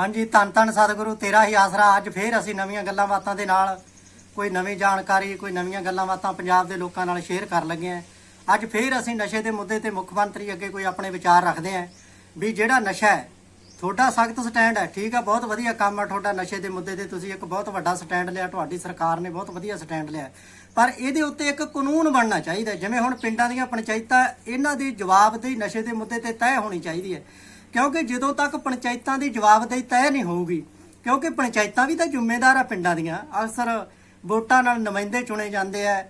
ਹਾਂਜੀ, ਧੰਨ ਧੰਨ ਸਤਿਗੁਰੂ, ਤੇਰਾ ਹੀ ਆਸਰਾ। ਅੱਜ ਫੇਰ ਅਸੀਂ ਨਵੀਆਂ ਗੱਲਾਂ ਬਾਤਾਂ ਦੇ ਨਾਲ ਕੋਈ ਨਵੀਂ ਜਾਣਕਾਰੀ, ਕੋਈ ਨਵੀਆਂ ਗੱਲਾਂ ਬਾਤਾਂ ਪੰਜਾਬ ਦੇ ਲੋਕਾਂ ਨਾਲ ਸ਼ੇਅਰ ਕਰਨ ਲੱਗੇ ਹਾਂ। ਅੱਜ ਫੇਰ ਅਸੀਂ ਨਸ਼ੇ ਦੇ ਮੁੱਦੇ ਤੇ ਮੁੱਖ ਮੰਤਰੀ ਅੱਗੇ ਕੋਈ ਆਪਣੇ ਵਿਚਾਰ ਰੱਖਦੇ ਹਾਂ ਵੀ ਜਿਹੜਾ ਨਸ਼ਾ ਹੈ, ਤੁਹਾਡਾ ਸਖਤ ਸਟੈਂਡ ਹੈ, ਠੀਕ ਹੈ ਬਹੁਤ ਵਧੀਆ ਕੰਮ ਹੈ ਤੁਹਾਡਾ ਨਸ਼ੇ ਦੇ ਮੁੱਦੇ ਤੇ। ਤੁਸੀਂ ਇੱਕ ਬਹੁਤ ਵੱਡਾ ਸਟੈਂਡ ਲਿਆ, ਤੁਹਾਡੀ ਸਰਕਾਰ ਨੇ ਬਹੁਤ ਵਧੀਆ ਸਟੈਂਡ ਲਿਆ। ਪਰ ਇਹਦੇ ਉੱਤੇ ਇੱਕ ਕਾਨੂੰਨ ਬਣਨਾ ਚਾਹੀਦਾ ਜਿਵੇਂ ਹੁਣ ਪਿੰਡਾਂ ਦੀਆਂ ਪੰਚਾਇਤਾਂ, ਇਹਨਾਂ ਦੀ ਜਵਾਬਦੇਹੀ ਨਸ਼ੇ ਦੇ ਮੁੱਦੇ ਤੇ ਤੈਅ ਹੋਣੀ ਚਾਹੀਦੀ ਹੈ। ਕਿਉਂਕਿ ਜਦੋਂ ਤੱਕ ਪੰਚਾਇਤਾਂ ਦੀ ਜਵਾਬਦੇਹੀ ਤੈਅ ਨਹੀਂ ਹੋਊਗੀ, ਕਿਉਂਕਿ ਪੰਚਾਇਤਾਂ ਵੀ ਤਾਂ ਜ਼ਿੰਮੇਦਾਰ ਆ ਪਿੰਡਾਂ ਦੀਆਂ, ਅਕਸਰ ਵੋਟਾਂ ਨਾਲ ਨੁਮਾਇੰਦੇ ਚੁਣੇ ਜਾਂਦੇ ਆ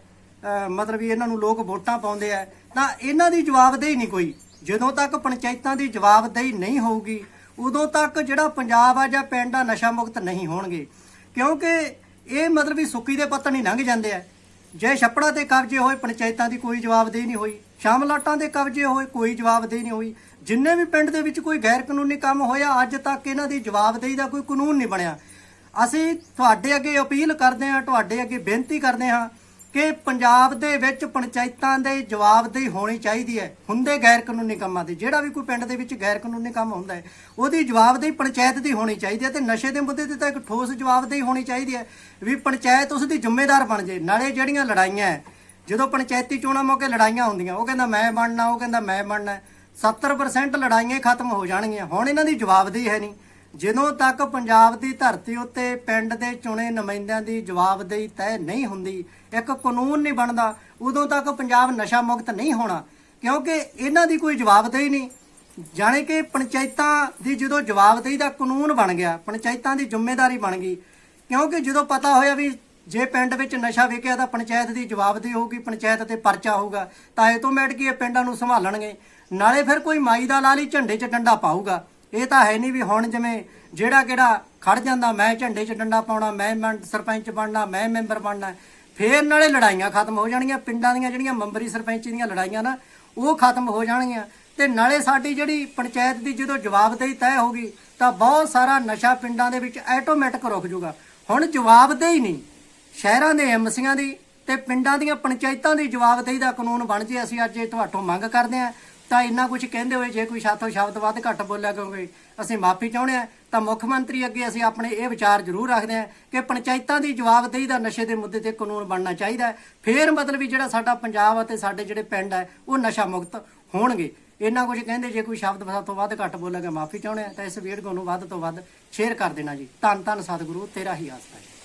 ਮਤਲਬ ਵੀ ਇਹਨਾਂ ਨੂੰ ਲੋਕ ਵੋਟਾਂ ਪਾਉਂਦੇ ਆ, ਤਾਂ ਇਹਨਾਂ ਦੀ ਜਵਾਬਦੇਹੀ ਨਹੀਂ ਕੋਈ। ਜਦੋਂ ਤੱਕ ਪੰਚਾਇਤਾਂ ਦੀ ਜਵਾਬਦੇਹੀ ਨਹੀਂ ਹੋਊਗੀ, ਉਦੋਂ ਤੱਕ ਜਿਹੜਾ ਪੰਜਾਬ ਆ ਜਾਂ ਪਿੰਡ ਆ ਨਸ਼ਾ ਮੁਕਤ ਨਹੀਂ ਹੋਣਗੇ। ਕਿਉਂਕਿ ਇਹ ਮਤਲਬ ਵੀ ਸੁੱਕੀ ਦੇ ਪੱਤ ਨਹੀਂ ਲੰਘ ਜਾਂਦੇ ਆ। ਜੇ ਛੱਪੜਾਂ ਤੇ ਕਬਜ਼ੇ ਹੋਏ, ਪੰਚਾਇਤਾਂ ਦੀ ਕੋਈ ਜਵਾਬਦੇਹੀ ਨਹੀਂ ਹੋਈ ਸ਼ਾਮਲਾਟਾਂ ਦੇ ਕਬਜ਼ੇ ਹੋਏ, ਕੋਈ ਜਵਾਬਦੇਹੀ ਨਹੀਂ ਹੋਈ। ਜਿੰਨੇ ਵੀ ਪਿੰਡ ਦੇ ਵਿੱਚ ਕੋਈ ਗੈਰ ਕਾਨੂੰਨੀ ਕੰਮ ਹੋਇਆ, ਅੱਜ ਤੱਕ ਇਹਨਾਂ ਦੀ ਜਵਾਬਦੇਹੀ ਦਾ ਕੋਈ ਕਾਨੂੰਨ ਨਹੀਂ ਬਣਿਆ। ਅਸੀਂ ਤੁਹਾਡੇ ਅੱਗੇ ਅਪੀਲ ਕਰਦੇ ਹਾਂ, ਤੁਹਾਡੇ ਅੱਗੇ ਬੇਨਤੀ ਕਰਦੇ ਹਾਂ ਕਿ ਪੰਜਾਬ ਦੇ ਵਿੱਚ ਪੰਚਾਇਤਾਂ ਦੇ ਜਵਾਬਦੇਹੀ ਹੋਣੀ ਚਾਹੀਦੀ ਹੈ, ਹੁੰਦੇ ਗੈਰ ਕਾਨੂੰਨੀ ਕੰਮਾਂ ਦੀ। ਜਿਹੜਾ ਵੀ ਕੋਈ ਪਿੰਡ ਦੇ ਵਿੱਚ ਗੈਰ ਕਾਨੂੰਨੀ ਕੰਮ ਹੁੰਦਾ ਹੈ, ਉਹਦੀ ਜਵਾਬਦੇਹੀ ਪੰਚਾਇਤ ਦੀ ਹੋਣੀ ਚਾਹੀਦੀ ਹੈ ਤੇ ਨਸ਼ੇ ਦੇ ਮੁੱਦੇ ਤੇ ਤਾਂ ਇੱਕ ਠੋਸ ਜਵਾਬਦੇਹੀ ਹੋਣੀ ਚਾਹੀਦੀ ਹੈ ਵੀ ਪੰਚਾਇਤ ਉਸ ਦੀ ਜ਼ਿੰਮੇਦਾਰ ਬਣ ਜੇ ਨਾਲੇ ਜਿਹੜੀਆਂ ਲੜਾਈਆਂ ਹੈ, ਜਦੋਂ ਪੰਚਾਇਤੀ ਚੋਣਾਂ ਮੌਕੇ ਲੜਾਈਆਂ ਹੁੰਦੀਆਂ, ਉਹ ਕਹਿੰਦਾ ਮੈਂ ਬਣਨਾ, ਉਹ ਕਹਿੰਦਾ ਮੈਂ ਬਣਨਾ 70% ਲੜਾਈਆਂ ਖਤਮ ਹੋ ਜਾਣਗੀਆਂ। ਹੁਣ ਇਹਨਾਂ ਦੀ ਜਵਾਬਦੇਹੀ ਹੈ ਨਹੀਂ। ਜਦੋਂ ਤੱਕ ਪੰਜਾਬ ਦੀ ਧਰਤੀ ਉੱਤੇ ਪਿੰਡ ਦੇ ਚੁਣੇ ਨੁਮਾਇੰਦਿਆਂ ਦੀ ਜਵਾਬਦੇਹੀ ਤੈਅ ਨਹੀਂ ਹੁੰਦੀ, ਇੱਕ ਕਾਨੂੰਨ ਨਹੀਂ ਬਣਦਾ, ਉਦੋਂ ਤੱਕ ਪੰਜਾਬ ਨਸ਼ਾ ਮੁਕਤ ਨਹੀਂ ਹੋਣਾ। ਕਿਉਂਕਿ ਇਹਨਾਂ ਦੀ ਕੋਈ ਜਵਾਬਦੇਹੀ ਨਹੀਂ। ਜਾਣੇ ਕਿ ਪੰਚਾਇਤਾਂ ਦੀ ਜਦੋਂ ਜਵਾਬਦੇਹੀ ਦਾ ਕਾਨੂੰਨ ਬਣ ਗਿਆ, ਪੰਚਾਇਤਾਂ ਦੀ ਜ਼ਿੰਮੇਵਾਰੀ ਬਣ ਗਈ। ਕਿਉਂਕਿ ਜਦੋਂ ਪਤਾ ਹੋਇਆ ਵੀ ਜੇ ਪਿੰਡ ਵਿੱਚ ਨਸ਼ਾ ਵਿਕਿਆ ਤਾਂ ਪੰਚਾਇਤ ਦੀ ਜਵਾਬਦੇਹੀ ਹੋਊਗੀ, ਪੰਚਾਇਤ ਤੇ ਪਰਚਾ ਹੋਊਗਾ, ਤਾਂ ਇਹ ਤੋਂ ਮੈਟ ਆਟੋਮੈਟਿਕ ਇਹ ਪਿੰਡਾਂ ਨੂੰ ਸੰਭਾਲਣਗੇ। ਨਾਲੇ ਫਿਰ ਕੋਈ ਮਾਈ ਦਾ ਲਾਲੀ ਝੰਡੇ 'ਚ ਡੰਡਾ ਪਾਊਗਾ। ਇਹ ਤਾਂ ਹੈ ਨਹੀਂ ਵੀ ਹੁਣ ਜਿਵੇਂ ਜਿਹੜਾ ਕਿਹੜਾ ਖੜ ਜਾਂਦਾ, ਮੈਂ ਝੰਡੇ 'ਚ ਡੰਡਾ ਪਾਉਣਾ, ਮੈਂ ਮੈਂ ਸਰਪੰਚ ਬਣਨਾ, ਮੈਂ ਮੈਂਬਰ ਬਣਨਾ, ਫੇਰ ਨਾਲੇ ਲੜਾਈਆਂ ਖਤਮ ਹੋ ਜਾਣਗੀਆਂ। ਪਿੰਡਾਂ ਦੀਆਂ ਜਿਹੜੀਆਂ ਮੰਬਰੀ ਸਰਪੰਚ ਦੀਆਂ ਲੜਾਈਆਂ ਨਾ, ਉਹ ਖਤਮ ਹੋ ਜਾਣਗੀਆਂ। ਤੇ ਨਾਲੇ ਸਾਡੀ ਜਿਹੜੀ ਪੰਚਾਇਤ ਦੀ ਜਦੋਂ ਜਵਾਬਦੇਹੀ ਤੈਅ ਹੋ ਗਈ, ਤਾਂ ਬਹੁਤ ਸਾਰਾ ਨਸ਼ਾ ਪਿੰਡਾਂ ਦੇ ਵਿੱਚ ਆਟੋਮੈਟਿਕ ਰੁਕ ਜਾਊਗਾ। ਹੁਣ ਜਵਾਬਦੇਹੀ ਨਹੀਂ, ਸ਼ਹਿਰਾਂ ਦੇ ਐਮਸੀਆਂ ਦੀ ਤੇ ਪਿੰਡਾਂ ਦੀਆਂ ਪੰਚਾਇਤਾਂ ਦੀ ਜਵਾਬਦੇਹੀ ਦਾ ਕਾਨੂੰਨ ਬਣ ਜੇ, ਅਸੀਂ ਅੱਜ ਇਹ ਤੁਹਾਡੋਂ ਮੰਗ ਕਰਦੇ ਹਾਂ। ਤਾਂ ਇੰਨਾ ਕੁਝ ਕਹਿੰਦੇ ਹੋਏ, ਜੇ ਕੋਈ ਸਾਥੋਂ ਸ਼ਬਦ ਵੱਧ ਘੱਟ ਬੋਲਿਆ ਕਿਉਂਕਿ ਅਸੀਂ ਮਾਫੀ ਚਾਹੁੰਦੇ ਹਾਂ। ਤਾਂ ਮੁੱਖ ਮੰਤਰੀ ਅੱਗੇ ਅਸੀਂ ਆਪਣੇ ਇਹ ਵਿਚਾਰ ਜ਼ਰੂਰ ਰੱਖਦੇ ਹਾਂ ਕਿ ਪੰਚਾਇਤਾਂ ਦੀ ਜਵਾਬਦੇਹੀ ਦਾ ਨਸ਼ੇ ਦੇ ਮੁੱਦੇ ਤੇ ਕਾਨੂੰਨ ਬਣਨਾ ਚਾਹੀਦਾ ਹੈ। ਫੇਰ ਮਤਲਬ ਵੀ ਜਿਹੜਾ ਸਾਡਾ ਪੰਜਾਬ ਅਤੇ ਸਾਡੇ ਜਿਹੜੇ ਪਿੰਡ ਹੈ, ਉਹ ਨਸ਼ਾ ਮੁਕਤ ਹੋਣਗੇ। ਇੰਨਾ ਕੁਝ ਕਹਿੰਦੇ, ਜੇ ਕੋਈ ਸ਼ਬਦ ਵੱਧ ਤੋਂ ਵੱਧ ਘੱਟ ਬੋਲਾਂਗੇ ਮਾਫੀ ਚਾਹੁੰਦੇ ਹਾਂ। ਤਾਂ ਇਸ ਵੀਡੀਓ ਨੂੰ ਵੱਧ ਤੋਂ ਵੱਧ ਸ਼ੇਅਰ ਕਰ ਦੇਣਾ ਜੀ। ਧੰਨ ਧੰਨ ਸਤਿਗੁਰੂ, ਤੇਰਾ ਹੀ ਆਸਰਾ ਹੈ।